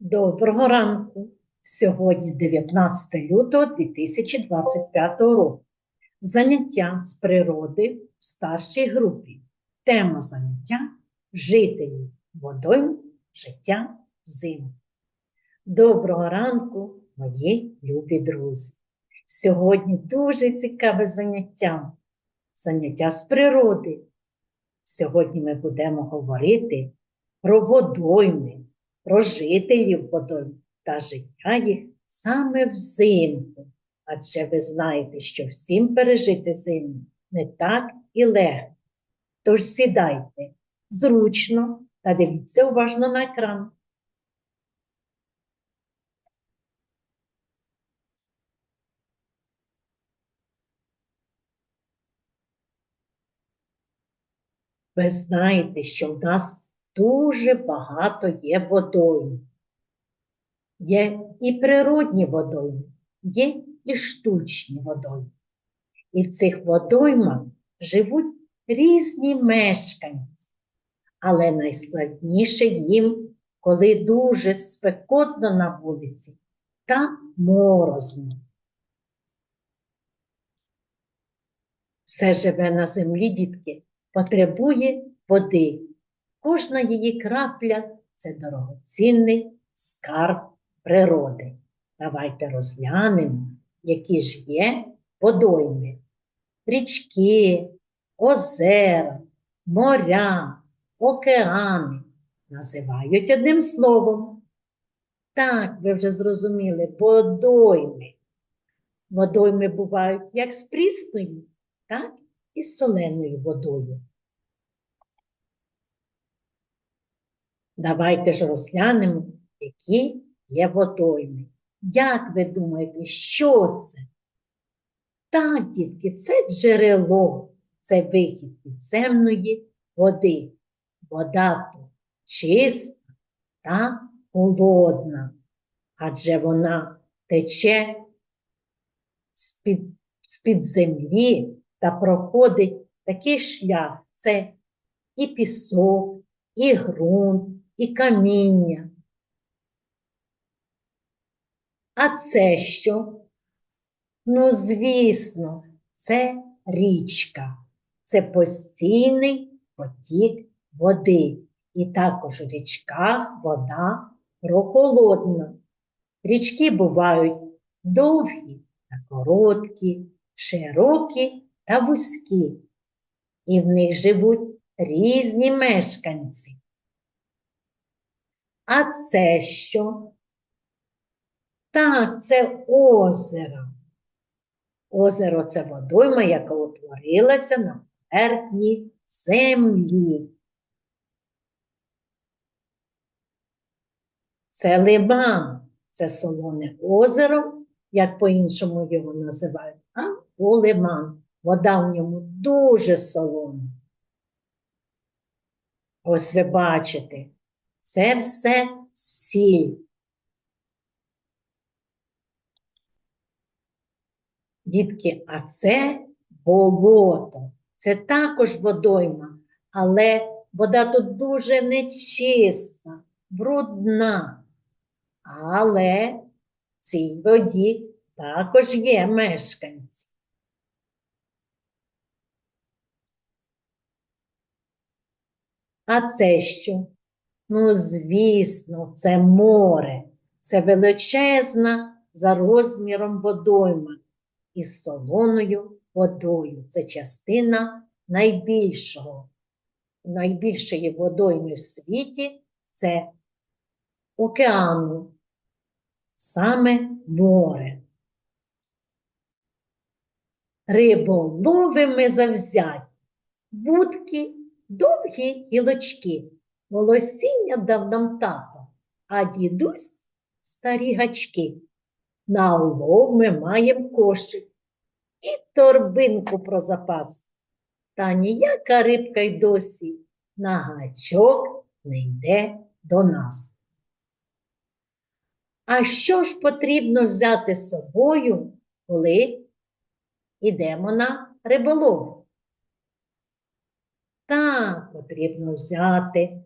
Доброго ранку! Сьогодні 19 лютого 2025 року. Заняття з природи в старшій групі. Тема заняття жителі водойм життя взимку. Доброго ранку, мої любі друзі! Сьогодні дуже цікаве заняття. Заняття з природи. Сьогодні ми будемо говорити про водойми про жителів водойм та життя їх саме взимку. Адже ви знаєте, що всім пережити зиму не так і легко. Тож сідайте зручно та дивіться уважно на екран. Ви знаєте, що в нас дуже багато є водойм. Є і природні водойми, є і штучні водойми. І в цих водоймах живуть різні мешканці, але найскладніше їм, коли дуже спекотно на вулиці та морозно. Все живе на землі, дітки, потребує води. Кожна її крапля це дорогоцінний скарб природи. Давайте розглянемо, які ж є водойми. Річки, озера, моря, океани називають одним словом. Так, ви вже зрозуміли, водойми. Водойми бувають як з прісною, так і з соленою водою. Давайте ж розглянемо, які є водойми. Як ви думаєте, що це? Так, дітки, це джерело, це вихід підземної води. Вода тут чиста та холодна, адже вона тече з-під з землі та проходить такий шлях. Це і пісок, і ґрунт, і каміння. А це що? Ну, звісно, це річка, це постійний потік води. І також у річках вода прохолодна. Річки бувають довгі та короткі, широкі та вузькі, і в них живуть різні мешканці. А це що? Так, це озеро. Озеро це водойма, яка утворилася на поверхні землі. Це лиман, це солоне озеро, як по-іншому його називають, або лиман. Вода в ньому дуже солона. Ось ви бачите, це все сіль. Дітки, а це болото. Це також водойма, але вода тут дуже нечиста, брудна. Але в цій воді також є мешканці. А це що? Ну, звісно, це море, це величезна за розміром водойма із солоною водою. Це частина найбільшого, найбільшої водойми в світі це океану, саме море. Риболовими завзять, будки довгі гілочки. Волосіння дав нам тато, а дідусь старі гачки. На улов ми маємо кошик і торбинку про запас. Та ніяка рибка й досі на гачок не йде до нас. А що ж потрібно взяти з собою, коли йдемо на риболов? Так, потрібно взяти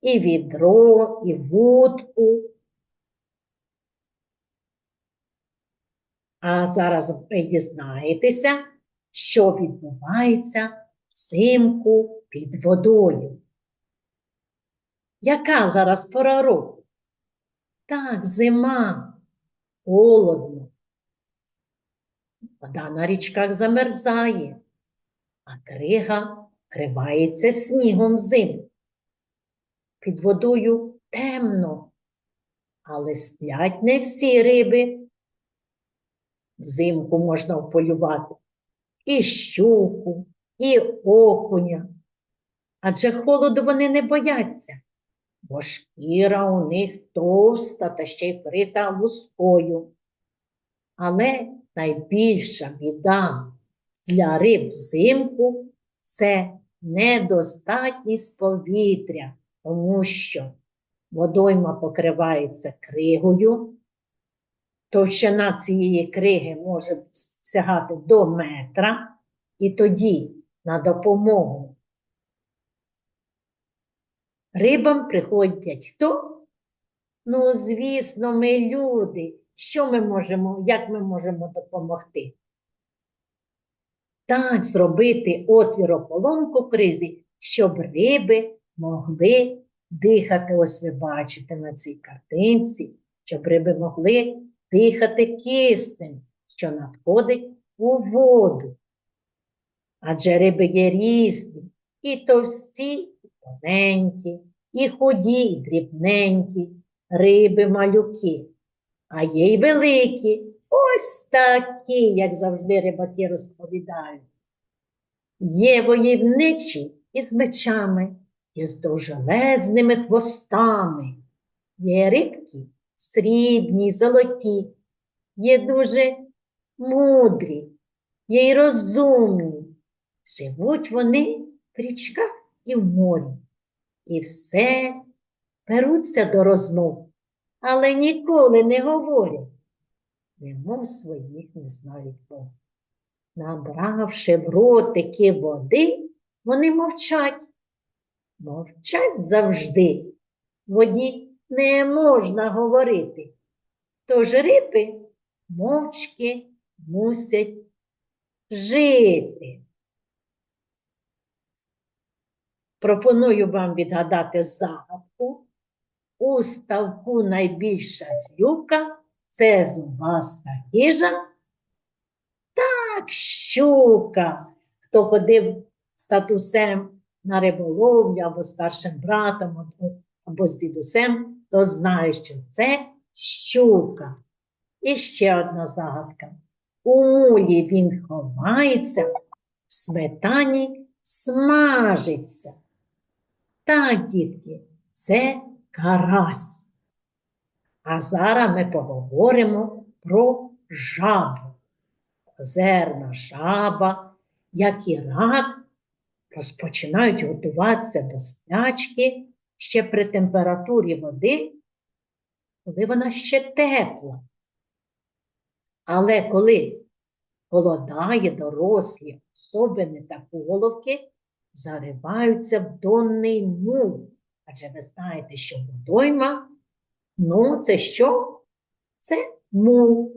і відро, і вудку. А зараз ви дізнаєтеся, що відбувається взимку під водою. Яка зараз пора року? Так, зима, холодно. Вода на річках замерзає, а крига кривається снігом взимку. Під водою темно, але сплять не всі риби. Взимку можна вполювати і щуку, і окуня. Адже холоду вони не бояться, бо шкіра у них товста та ще й вкрита лускою. Але найбільша біда для риб взимку це недостатність повітря, тому що водойма покривається кригою, товщина цієї криги може сягати до метра, і тоді на допомогу рибам приходять хто? Ну, звісно, ми люди. Що ми можемо, як ми можемо допомогти? Так, зробити отвір ополонку кризі, щоб риби могли дихати. Ось ви бачите на цій картинці, щоб риби могли дихати киснем, що надходить у воду. Адже риби є різні, і товсті, і тоненькі, і худі, і дрібненькі, риби малюки, а є й великі, ось такі, як завжди рибаки розповідають. Є воєвничі із мечами, і з довжелезними хвостами, є рибки срібні, золоті, є дуже мудрі, є й розумні. Живуть вони в річках і в морі, і все беруться до розмов, але ніколи не говорять, немов своїх не знають Бог. Набравши в ротики води, вони мовчать, мовчать завжди. Воді не можна говорити. Тож риби мовчки мусять жити. Пропоную вам відгадати загадку. У ставку найбільша злюка це зубаста хижа. Так, щука, хто ходив з татусем на риболовлю або старшим братом, або з дідусем, то знає, що це щука. І ще одна загадка. У мулі він ховається, в сметані смажиться. Так, дітки, це карась. А зараз ми поговоримо про жабу. Озерна жаба, як і рак, розпочинають готуватися до сплячки ще при температурі води, коли вона ще тепла. Але коли голодає дорослі особини та головки, зариваються в донний мул. Адже ви знаєте, що водойма, ну, це що? Це мул.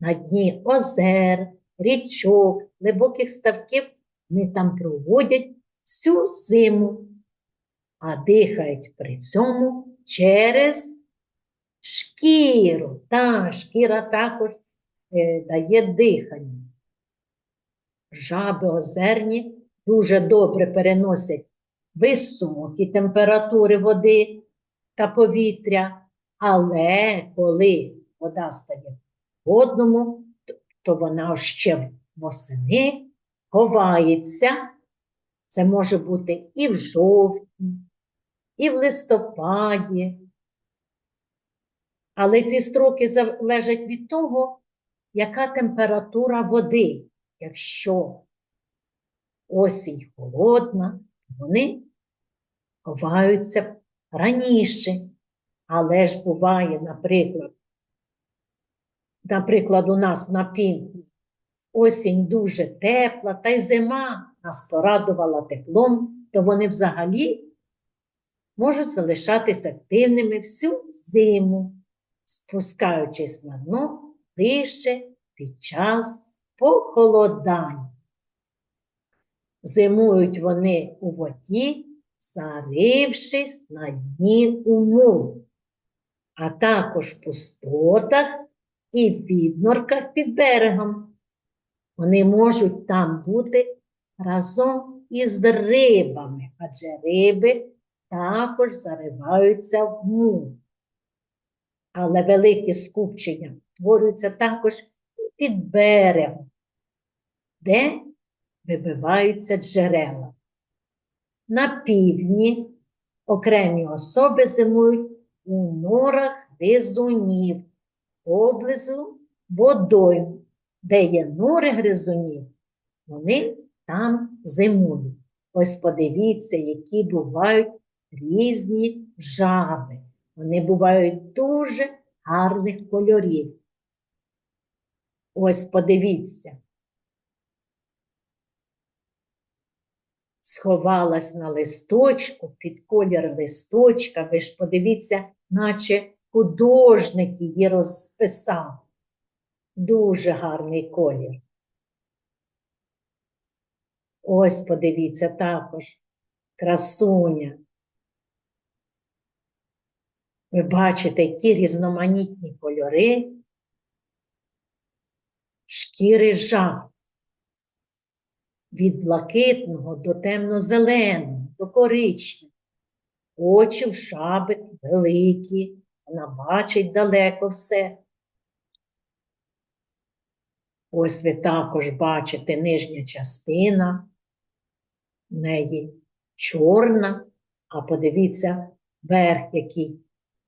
На дні озер, річок, глибоких ставків вони там проводять всю зиму а дихають при цьому через шкіру. Та шкіра також е, дає дихання. Жаби озерні дуже добре переносять високі температури води та повітря, але коли вода стає в одному, то вона ще восени ховається. Це може бути і в жовтні, і в листопаді. Але ці строки залежать від того, яка температура води. Якщо осінь холодна, вони ховаються раніше. Але ж буває, наприклад, наприклад, у нас на півдні осінь дуже тепла, та й зима нас порадувала теплом, то вони взагалі можуть залишатися активними всю зиму, спускаючись на дно лише під час похолодань. Зимують вони у воді, зарившись на дні у мул, а також в пустотах і віднорках під берегом. Вони можуть там бути разом із рибами, адже риби також зариваються в мул. Але великі скупчення творюються також під берегом, де вибиваються джерела. На півдні окремі особи зимують у норах гризунів, поблизу водойм, де є нори гризунів, вони там зимують. Ось подивіться, які бувають різні жаби. Вони бувають дуже гарних кольорів. Ось подивіться. Сховалась на листочку під колір листочка. Ви ж подивіться, наче художник її розписав. Дуже гарний колір. Ось подивіться також красуня. Ви бачите, які різноманітні кольори шкіри жаб. Від блакитного до темно-зеленого, до коричневого. Очі в жаби великі, вона бачить далеко все. Ось ви також бачите нижня частина, в неї чорна, а подивіться верх, який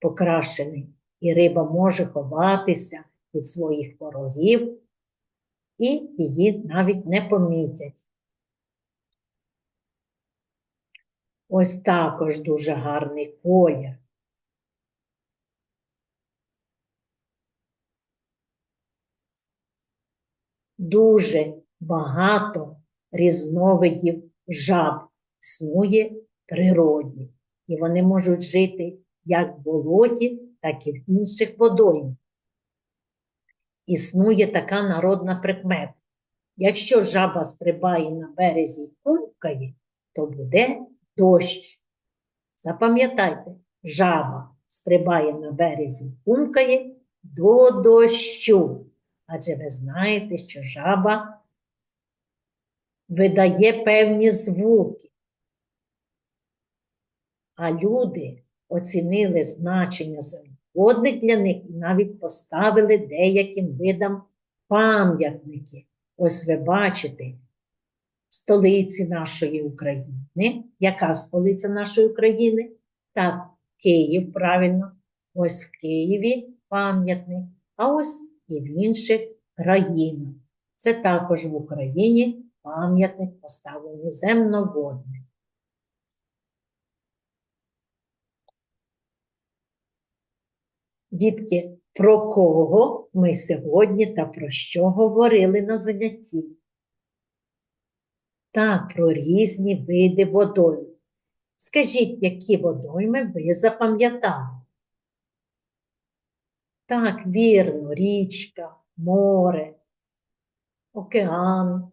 покращений, і риба може ховатися від своїх ворогів, і її навіть не помітять. Ось також дуже гарний колір. Дуже багато різновидів жаб існує в природі, і вони можуть жити як в болоті, так і в інших водоймах. Існує така народна прикмета. Якщо жаба стрибає на березі й кумкає, то буде дощ. Запам'ятайте, жаба стрибає на березі кумкає до дощу. Адже ви знаєте, що жаба видає певні звуки. А люди оцінили значення земноводних для них і навіть поставили деяким видам пам'ятники. Ось ви бачите, в столиці нашої України. Яка столиця нашої України? Так, Київ, правильно. Ось в Києві пам'ятник, а ось і в інших країнах. Це також в Україні пам'ятник поставлений земноводний. Дітки, про кого ми сьогодні та про що говорили на занятті? Так, про різні види водойм. Скажіть, які водойми ви запам'ятали? Так, вірно, річка, море, океан,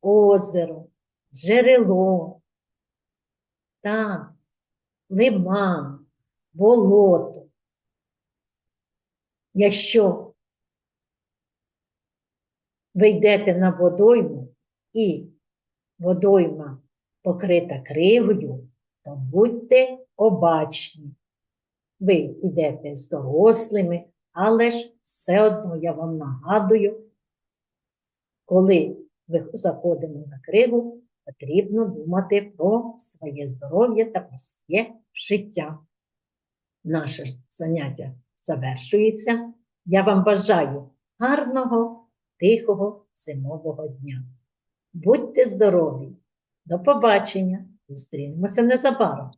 озеро, джерело, так, лиман, болото. Якщо ви йдете на водойму і водойма покрита кривою, то будьте обачні. Ви йдете з дорослими, але ж все одно я вам нагадую, коли ви заходимо на криву, потрібно думати про своє здоров'я та про своє життя. Наше заняття завершується. Я вам бажаю гарного, тихого зимового дня. Будьте здорові! До побачення! Зустрінемося незабаром!